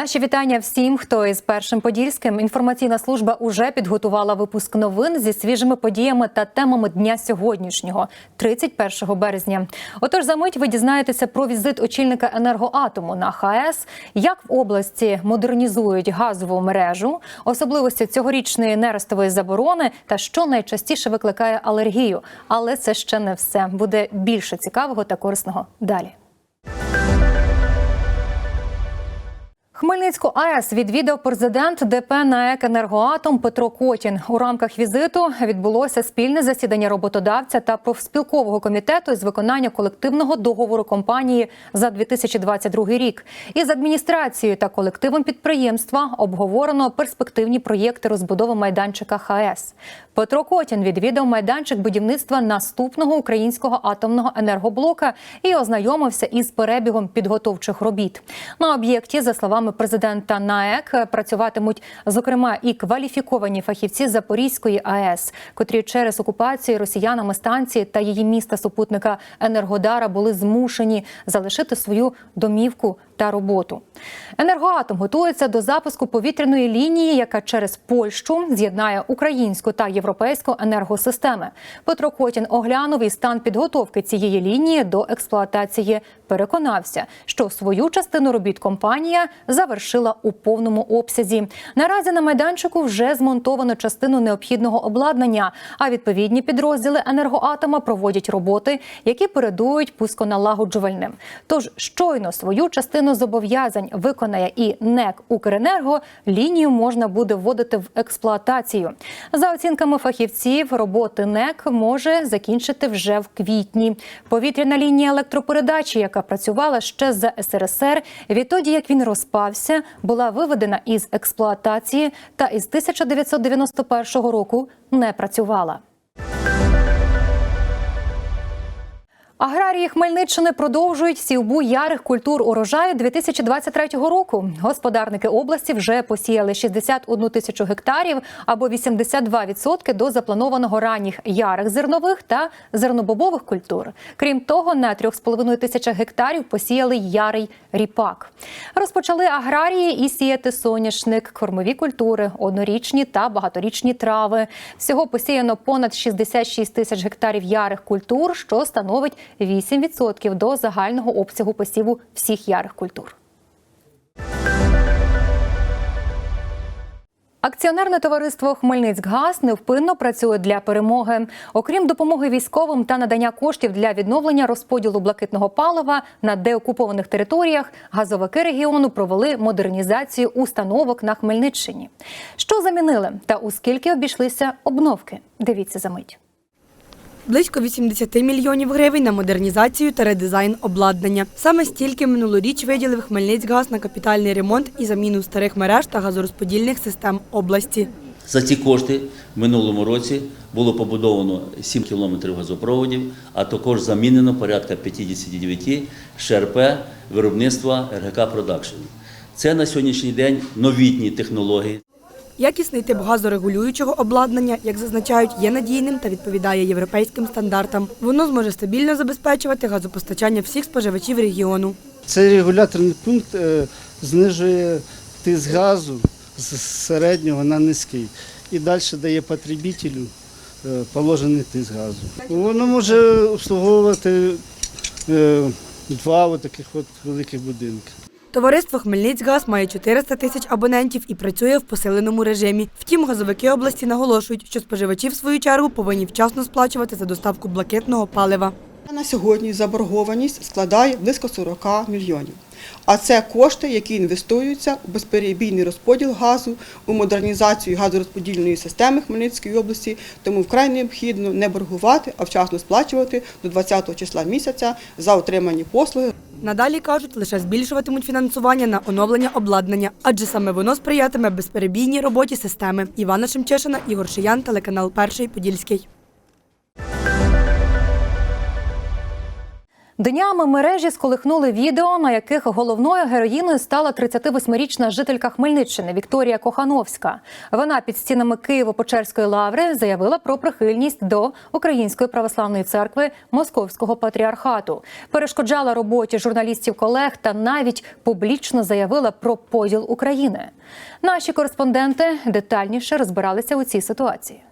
Наші вітання всім, хто із першим подільським. Інформаційна служба уже підготувала випуск новин зі свіжими подіями та темами дня сьогоднішнього, 31 березня. Отож, за мить ви дізнаєтеся про візит очільника енергоатому на ХАЕС, як в області модернізують газову мережу, особливості цьогорічної нерестової заборони та що найчастіше викликає алергію. Але це ще не все. Буде більше цікавого та корисного далі. Хмельницьку АЕС відвідав президент ДП НАЕК «Енергоатом» Петро Котін. У рамках візиту відбулося спільне засідання роботодавця та профспілкового комітету з виконання колективного договору компанії за 2022 рік. Із адміністрацією та колективом підприємства обговорено перспективні проєкти розбудови майданчика ХАЕС. Петро Котін відвідав майданчик будівництва наступного українського атомного енергоблока і ознайомився із перебігом підготовчих робіт. На об'єкті, за словами президента НАЕК, працюватимуть зокрема і кваліфіковані фахівці Запорізької АЕС, котрі через окупацію росіянами станції та її міста супутника Енергодара були змушені залишити свою домівку та роботу. Енергоатом готується до запуску повітряної лінії, яка через Польщу з'єднає українську та європейську енергосистеми. Петро Котін оглянув і стан підготовки цієї лінії до експлуатації. Переконався, що свою частину робіт компанія завершила у повному обсязі. Наразі на майданчику вже змонтовано частину необхідного обладнання. А відповідні підрозділи енергоатома проводять роботи, які передують пусконалагоджувальним. Тож щойно свою частину зобов'язань виконає і НЕК Укренерго, лінію можна буде вводити в експлуатацію. За оцінками фахівців, роботи НЕК може закінчити вже в квітні. Повітряна лінія електропередачі, яка працювала ще за СРСР, відтоді як він розпався, була виведена із експлуатації та із 1991 року не працювала. Аграрії Хмельниччини продовжують сівбу ярих культур урожаю 2023 року. Господарники області вже посіяли 61 тисячу гектарів або 82% до запланованого ранніх ярих зернових та зернобобових культур. Крім того, на 3,5 тисячах гектарів посіяли ярий ріпак. Розпочали аграрії і сіяти соняшник, кормові культури, однорічні та багаторічні трави. Всього посіяно понад 66 тисяч гектарів ярих культур, що становить 8% до загального обсягу посіву всіх ярих культур. Акціонерне товариство Хмельницькгаз невпинно працює для перемоги. Окрім допомоги військовим та надання коштів для відновлення розподілу блакитного палива на деокупованих територіях, газовики регіону провели модернізацію установок на Хмельниччині. Що замінили та у скільки обійшлися обновки? Дивіться за мить. Близько 80 мільйонів гривень на модернізацію та редизайн обладнання. Саме стільки минулоріч виділив Хмельницькгаз на капітальний ремонт і заміну старих мереж та газорозподільних систем області. За ці кошти в минулому році було побудовано 7 кілометрів газопроводів, а також замінено порядка 59 ШРП виробництва РГК Продакшн. Це на сьогоднішній день новітні технології. Якісний тип газорегулюючого обладнання, як зазначають, є надійним та відповідає європейським стандартам. Воно зможе стабільно забезпечувати газопостачання всіх споживачів регіону. Цей регуляторний пункт е, знижує тиск газу з середнього на низький і далі дає потребителю е, положений тиск газу. Воно може обслуговувати е, два таких от великих будинки. Товариство Хмельницькгаз має 400 тисяч абонентів і працює в посиленому режимі. Втім, газовики області наголошують, що споживачі в свою чергу повинні вчасно сплачувати за доставку блакитного палива. На сьогодні заборгованість складає близько 40 мільйонів. А це кошти, які інвестуються у безперебійний розподіл газу, у модернізацію газорозподільної системи Хмельницької області. Тому вкрай необхідно не боргувати, а вчасно сплачувати до 20 числа місяця за отримані послуги. Надалі кажуть, лише збільшуватимуть фінансування на оновлення обладнання, адже саме воно сприятиме безперебійній роботі системи. Івана Шемчешина, Ігор Шиян, телеканал Перший Подільський. Днями мережі сколихнули відео, на яких головною героїною стала 38-річна жителька Хмельниччини Вікторія Кохановська. Вона під стінами Києво-Печерської лаври заявила про прихильність до Української православної церкви Московського патріархату, перешкоджала роботі журналістів колег та навіть публічно заявила про поділ України. Наші кореспонденти детальніше розбиралися у цій ситуації.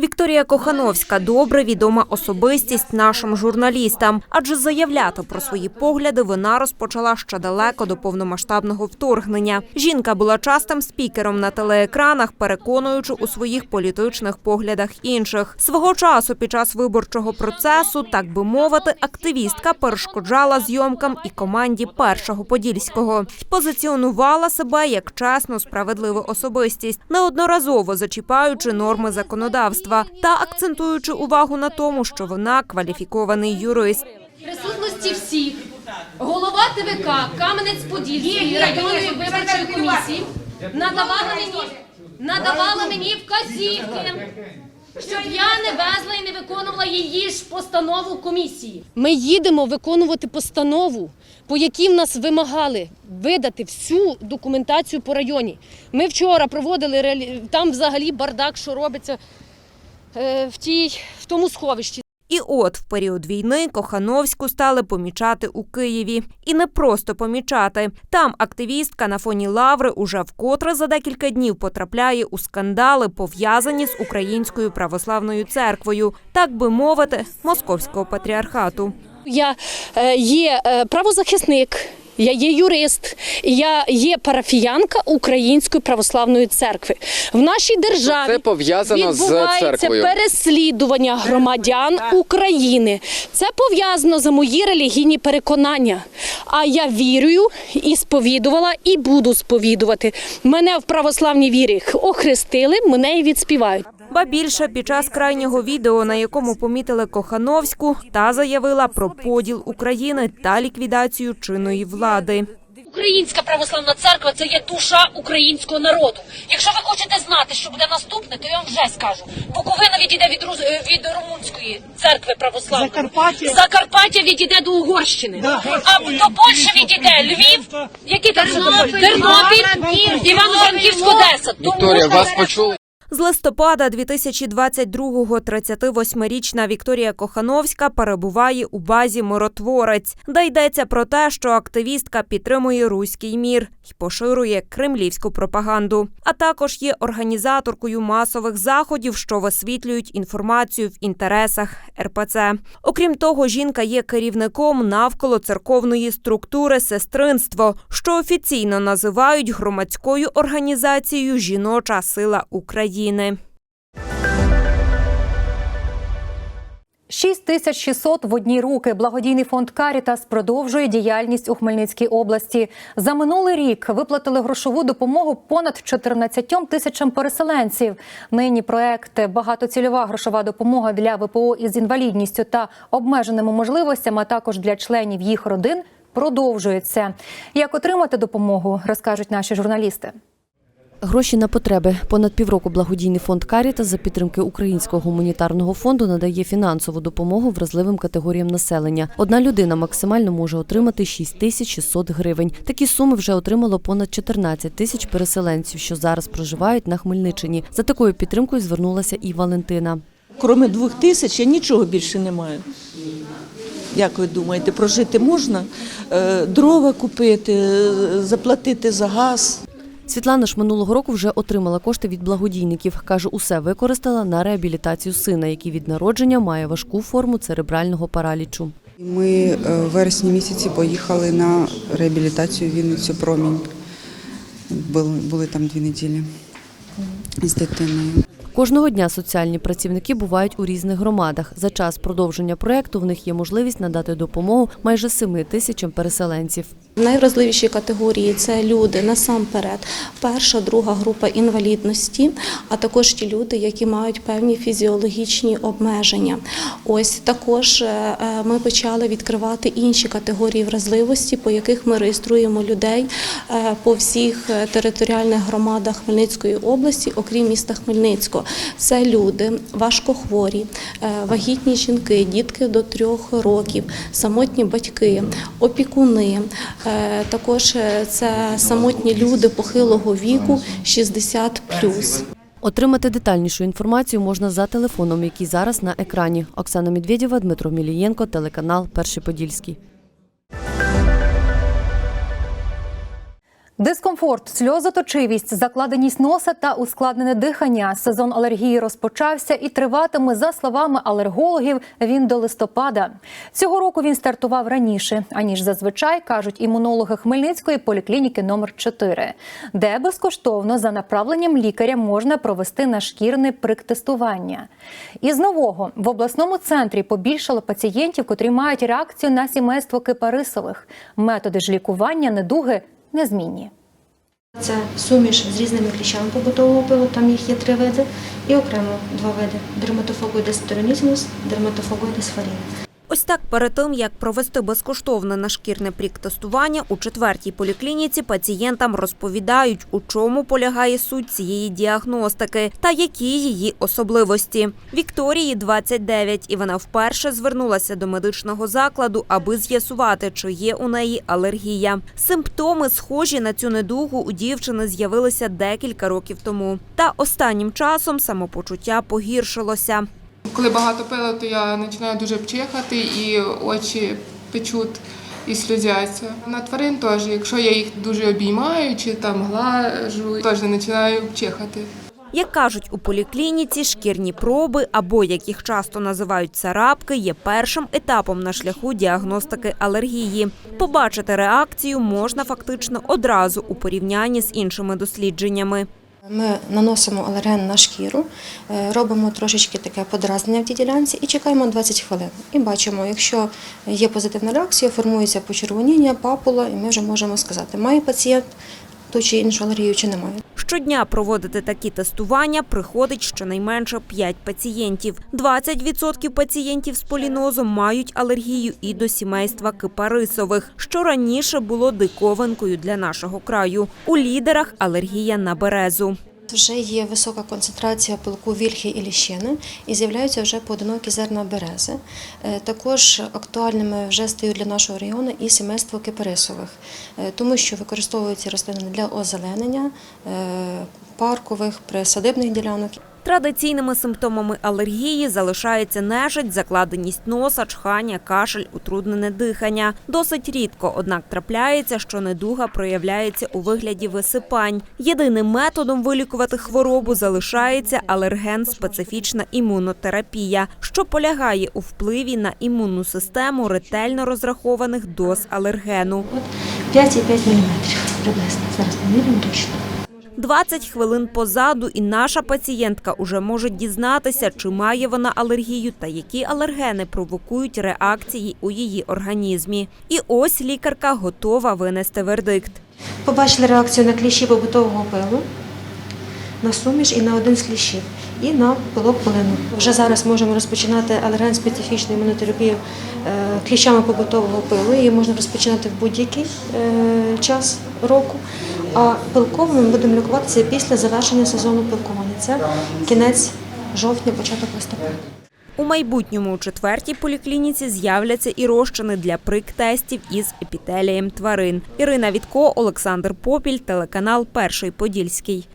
Вікторія Кохановська добре відома особистість нашим журналістам, адже заявляти про свої погляди вона розпочала ще далеко до повномасштабного вторгнення. Жінка була частим спікером на телеекранах, переконуючи у своїх політичних поглядах інших. Свого часу під час виборчого процесу, так би мовити, активістка перешкоджала зйомкам і команді першого подільського. Позиціонувала себе як чесну, справедливу особистість, неодноразово зачіпаючи норми законодавства та акцентуючи увагу на тому, що вона кваліфікований юрист. присутності всіх голова ТВК Кам'янець-Подільської районної виборчої комісії надавала мені, надавала мені вказівки, щоб я не везла і не виконувала її ж постанову комісії. Ми їдемо виконувати постанову, по якій в нас вимагали видати всю документацію по районі. Ми вчора проводили реалі- там взагалі бардак, що робиться в тій в тому сховищі. І от в період війни Кохановську стали помічати у Києві. І не просто помічати. Там активістка на фоні лаври уже вкотре за декілька днів потрапляє у скандали, пов'язані з Українською православною церквою, так би мовити, московського патріархату. Я е, є е, правозахисник, я є юрист, я є парафіянка Української православної церкви. В нашій державі Це пов'язано з церквою. переслідування громадян України. Це пов'язано за мої релігійні переконання. А я вірую і сповідувала, і буду сповідувати. Мене в православній вірі охрестили, мене і відспівають. Ба більше під час крайнього відео, на якому помітили Кохановську, та заявила про поділ України та ліквідацію чинної влади. Українська православна церква це є душа українського народу. Якщо ви хочете знати, що буде наступне, то я вам вже скажу. Буковина відійде від Рус- е, від румунської церкви православної. Закарпаття, Закарпаття відійде до Угорщини. А до Польщі відійде Львів, який там Тернопіль, Тернопіль Івано-Франківськ, Одеса. Вікторія, вас почули? З листопада 2022-го 38-річна Вікторія Кохановська перебуває у базі Миротворець, де йдеться про те, що активістка підтримує руський мір і поширює кремлівську пропаганду. А також є організаторкою масових заходів, що висвітлюють інформацію в інтересах РПЦ. Окрім того, жінка є керівником навколо церковної структури сестринство, що офіційно називають громадською організацією Жіноча сила України. 6600 в одні руки. Благодійний фонд Карітас продовжує діяльність у Хмельницькій області. За минулий рік виплатили грошову допомогу понад 14 тисячам переселенців. Нині проект багатоцільова грошова допомога для ВПО із інвалідністю та обмеженими можливостями, а також для членів їх родин. Продовжується. Як отримати допомогу, розкажуть наші журналісти. Гроші на потреби. Понад півроку благодійний фонд Каріта за підтримки Українського гуманітарного фонду надає фінансову допомогу вразливим категоріям населення. Одна людина максимально може отримати 6600 гривень. Такі суми вже отримало понад 14 тисяч переселенців, що зараз проживають на Хмельниччині. За такою підтримкою звернулася і Валентина. Кроме двох тисяч я нічого більше не маю. Як ви думаєте, прожити можна? Е, Дрова купити, е, заплатити за газ. Світлана ж минулого року вже отримала кошти від благодійників. Каже, усе використала на реабілітацію сина, який від народження має важку форму церебрального паралічу. Ми е, в вересні місяці поїхали на реабілітацію Вінницю Промінь. Були там дві неділі з дитиною. Кожного дня соціальні працівники бувають у різних громадах. За час продовження проекту в них є можливість надати допомогу майже 7 тисячам переселенців. Найвразливіші категорії це люди насамперед, перша, друга група інвалідності, а також ті люди, які мають певні фізіологічні обмеження. Ось також е, е, ми почали відкривати інші категорії вразливості, по яких ми реєструємо людей е, по всіх територіальних громадах Хмельницької області, окрім міста Хмельницького. Це люди важкохворі, е, вагітні жінки, дітки до трьох років, самотні батьки, опікуни. Е, Також е, це самотні люди похилого віку 60+. Отримати детальнішу інформацію можна за телефоном, який зараз на екрані. Оксана Медведєва, Дмитро Мілієнко, телеканал Перший Подільський. Дискомфорт, сльозоточивість, закладеність носа та ускладнене дихання. Сезон алергії розпочався і триватиме, за словами алергологів, він до листопада. Цього року він стартував раніше, аніж зазвичай кажуть імунологи Хмельницької поліклініки номер 4 де безкоштовно за направленням лікаря можна провести нашкірне приктестування. Із нового в обласному центрі побільшало пацієнтів, котрі мають реакцію на сімейство кипарисових. Методи ж лікування недуги незмінні. Це суміш з різними кліщами побутового пилу, там їх є три види, і окремо два види дерматофогоїдес птеронізмус, дерматофогоїдес фаріна. Ось так перед тим, як провести безкоштовне нашкірне прік-тестування, у четвертій поліклініці пацієнтам розповідають, у чому полягає суть цієї діагностики та які її особливості. Вікторії 29, і вона вперше звернулася до медичного закладу, аби з'ясувати, чи є у неї алергія. Симптоми, схожі на цю недугу, у дівчини з'явилися декілька років тому. Та останнім часом самопочуття погіршилося. Коли багато пила, то я починаю дуже пчихати і очі печуть і сльозяться. На тварин теж, якщо я їх дуже обіймаю чи там глажу, теж починаю пчихати. Як кажуть у поліклініці, шкірні проби або як їх часто називають царапки, є першим етапом на шляху діагностики алергії. Побачити реакцію можна фактично одразу у порівнянні з іншими дослідженнями. Ми наносимо алерген на шкіру, е, робимо трошечки таке подразнення в тій ділянці і чекаємо 20 хвилин. І бачимо, якщо є позитивна реакція, формується почервоніння, папула, і ми вже можемо сказати, має пацієнт ту чи іншу алергію чи немає. Щодня проводити такі тестування приходить щонайменше 5 пацієнтів. 20% пацієнтів з полінозом мають алергію і до сімейства кипарисових, що раніше було диковинкою для нашого краю. У лідерах алергія на березу. Вже є висока концентрація пилку вільхи і ліщини і з'являються вже поодинокі зерна берези. Е, Також актуальними вже стають для нашого регіону і сімейство кипарисових, е, тому що використовуються рослини для озеленення е, паркових, присадибних ділянок. Традиційними симптомами алергії залишається нежить, закладеність носа, чхання, кашель, утруднене дихання. Досить рідко, однак трапляється, що недуга проявляється у вигляді висипань. Єдиним методом вилікувати хворобу залишається алерген-специфічна імунотерапія, що полягає у впливі на імунну систему ретельно розрахованих доз алергену. 5,5 мм приблизно. Зараз поміряємо точно. 20 хвилин позаду, і наша пацієнтка уже може дізнатися, чи має вона алергію та які алергени провокують реакції у її організмі. І ось лікарка готова винести вердикт. Побачили реакцію на кліщі побутового пилу, на суміш і на один з кліщів, і на пилок полину. Вже зараз можемо розпочинати алерген-специфічну імунотерапію е, кліщами побутового пилу. Її можна розпочинати в будь-який е, час року. А пилково ми будемо лікуватися після завершення сезону пилкування. Це кінець жовтня, початок листопада. У майбутньому у четвертій поліклініці з'являться і розчини для прик-тестів із епітелієм тварин. Ірина Вітко, Олександр Попіль, телеканал Перший Подільський.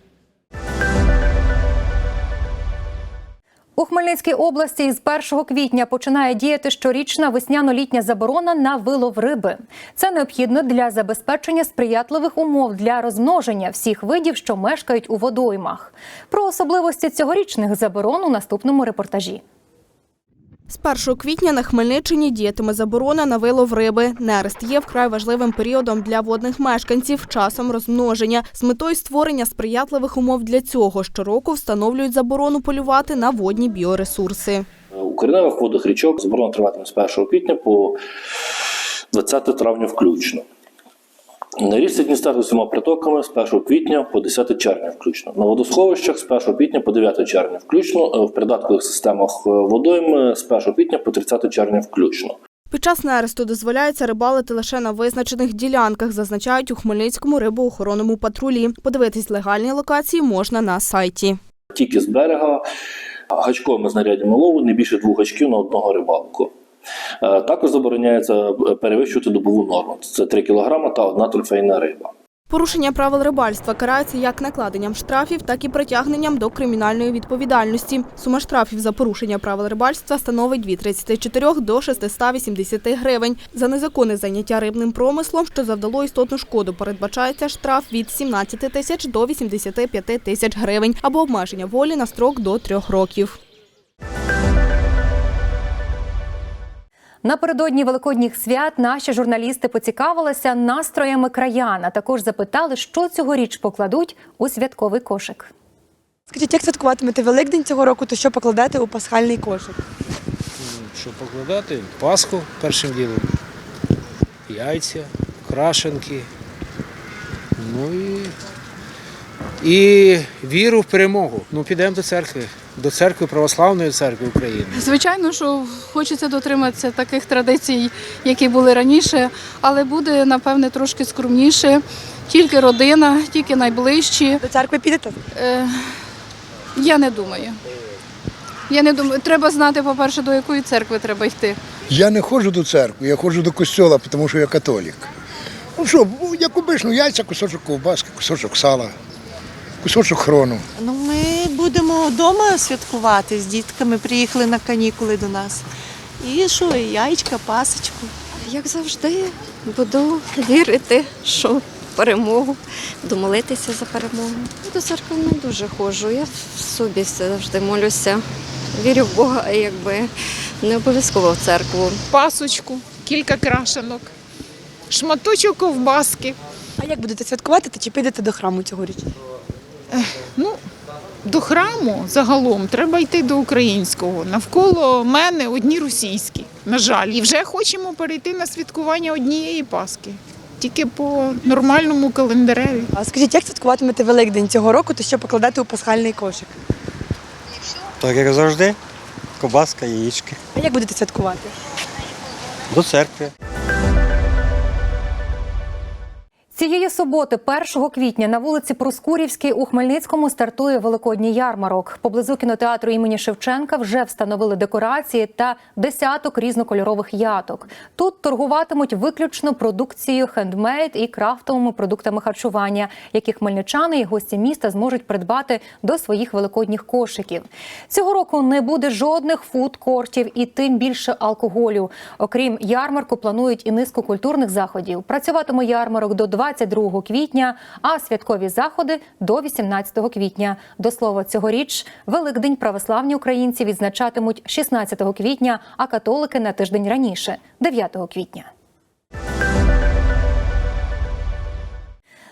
У Хмельницькій області із 1 квітня починає діяти щорічна весняно-літня заборона на вилов риби. Це необхідно для забезпечення сприятливих умов для розмноження всіх видів, що мешкають у водоймах. Про особливості цьогорічних заборон у наступному репортажі. З 1 квітня на Хмельниччині діятиме заборона на вилов риби. Нерест є вкрай важливим періодом для водних мешканців, часом розмноження. З метою створення сприятливих умов для цього щороку встановлюють заборону полювати на водні біоресурси. У кореневих водах річок заборона триватиме з 1 квітня по 20 травня включно. На річці Дністер з усіма притоками з 1 квітня по 10 червня включно. На водосховищах з 1 квітня по 9 червня включно. В придаткових системах водойм з 1 квітня по 30 червня включно. Під час нересту дозволяється рибалити лише на визначених ділянках, зазначають у Хмельницькому рибоохоронному патрулі. Подивитись легальні локації можна на сайті. тільки з берега, гачковими знарядями лову не більше двох гачків на одного рибалку. Е, Також забороняється е, перевищувати добову норму. Це 3 кг та одна трофейна риба. Порушення правил рибальства карається як накладенням штрафів, так і притягненням до кримінальної відповідальності. Сума штрафів за порушення правил рибальства становить від 34 до 680 гривень. За незаконне заняття рибним промислом, що завдало істотну шкоду, передбачається штраф від 17 тисяч до 85 тисяч гривень або обмеження волі на строк до трьох років. Напередодні великодніх свят наші журналісти поцікавилися настроями краян, а також запитали, що цьогоріч покладуть у святковий кошик. Скажіть, як святкуватимете Великдень цього року, то що покладете у пасхальний кошик? Що покладати? Пасху першим ділом, яйця, крашенки. Ну і, і віру в перемогу. Ну, підемо до церкви, до церкви Православної церкви України. Звичайно, що хочеться дотриматися таких традицій, які були раніше, але буде, напевне, трошки скромніше. Тільки родина, тільки найближчі. До церкви підете? Е, я не думаю. Я не думаю. Треба знати, по-перше, до якої церкви треба йти. Я не ходжу до церкви, я ходжу до костьола, тому що я католік. Ну що, ну, як обично, яйця, кусочок ковбаски, кусочок сала, кусочок хрону. Ну, ми будемо вдома святкувати з дітками, приїхали на канікули до нас. І що, і яєчка, пасочку. Як завжди, буду вірити, що в перемогу, буду молитися за перемогу. До церкви не дуже ходжу. Я в собі завжди молюся. Вірю в Бога, а якби не обов'язково в церкву. пасочку, кілька крашенок, шматочок ковбаски. А як будете святкувати та чи підете до храму цьогоріч? Ну, до храму загалом треба йти до українського. Навколо мене одні російські, на жаль. І вже хочемо перейти на святкування однієї Пасхи. Тільки по нормальному календареві. А скажіть, як святкуватимете Великдень цього року, то що покладете у пасхальний кошик? Так як завжди, кобаска, яєчки. А як будете святкувати? До церкви. Цієї суботи, 1 квітня, на вулиці Проскурівській у Хмельницькому стартує великодній ярмарок. Поблизу кінотеатру імені Шевченка вже встановили декорації та десяток різнокольорових яток. Тут торгуватимуть виключно продукцією хендмейд і крафтовими продуктами харчування, які хмельничани і гості міста зможуть придбати до своїх великодніх кошиків. Цього року не буде жодних фудкортів і тим більше алкоголю. Окрім ярмарку, планують і низку культурних заходів. Працюватиме ярмарок до 22 квітня, а святкові заходи до 18 квітня. До слова, цьогоріч Великдень православні українці відзначатимуть 16 квітня, а католики на тиждень раніше 9 квітня.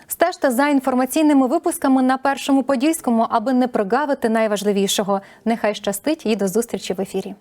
Стежте за інформаційними випусками на першому подільському, аби не прогавити найважливішого. Нехай щастить і до зустрічі в ефірі.